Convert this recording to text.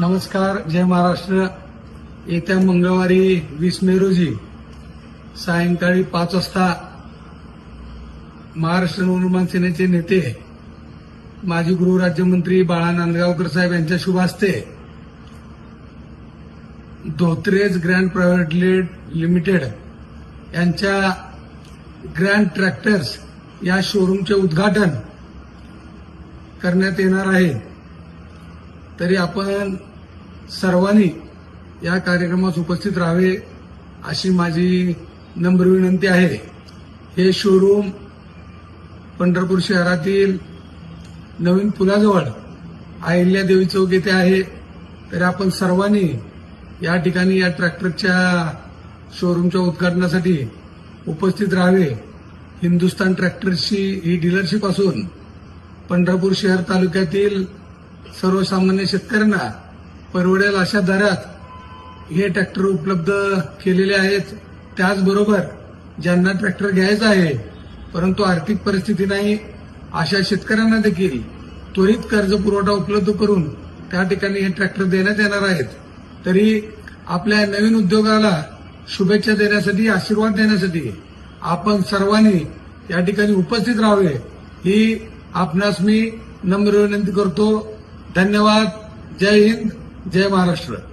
नमस्कार जय महाराष्ट्र. येत्या मंगळवारी वीस मे रोजी सायंकाळी पाच वाजता महाराष्ट्र नवनिर्माण सेनेचे नेते माजी गृहराज्यमंत्री बाळा नांदगावकर साहेब यांच्या शुभ हस्ते धोत्रेज ग्रँड प्रायव्हेट लिमिटेड यांच्या ग्रँड ट्रॅक्टर्स या शोरूमचे उद्घाटन करण्यात येणार आहे. तरी आपण सर्वांनी या कार्यक्रमास उपस्थित राहावे अशी माझी नम्र विनंती आहे. हे शोरूम पंढरपूर शहरातील नवीन पुलाजवळ अहिल्या देवी चौक येथे आहे. तर आपण सर्वांनी या ठिकाणी या ट्रॅक्टरच्या शोरूमच्या उद्घाटनासाठी उपस्थित राहावे. हिंदुस्तान ट्रॅक्टर्सची ही डीलरशिप असून पंढरपूर शहर तालुक्यातील सर्वसामान्य शेतकऱ्यांना परवडेल अशा दरात हे ट्रॅक्टर उपलब्ध केलेले आहेत. त्याचबरोबर ज्यांना ट्रॅक्टर घ्यायचा आहे परंतु आर्थिक परिस्थिती नाही अशा शेतकऱ्यांना देखील त्वरित कर्ज पुरवठा उपलब्ध करून त्या ठिकाणी हे ट्रॅक्टर देण्यात येणार आहेत. तरी आपल्या नवीन उद्योगाला शुभेच्छा देण्यासाठी आशीर्वाद देण्यासाठी आपण सर्वांनी या ठिकाणी उपस्थित राहावे ही आपणास मी नम्र विनंती करतो. धन्यवाद. जय हिंद. जय महाराष्ट्र.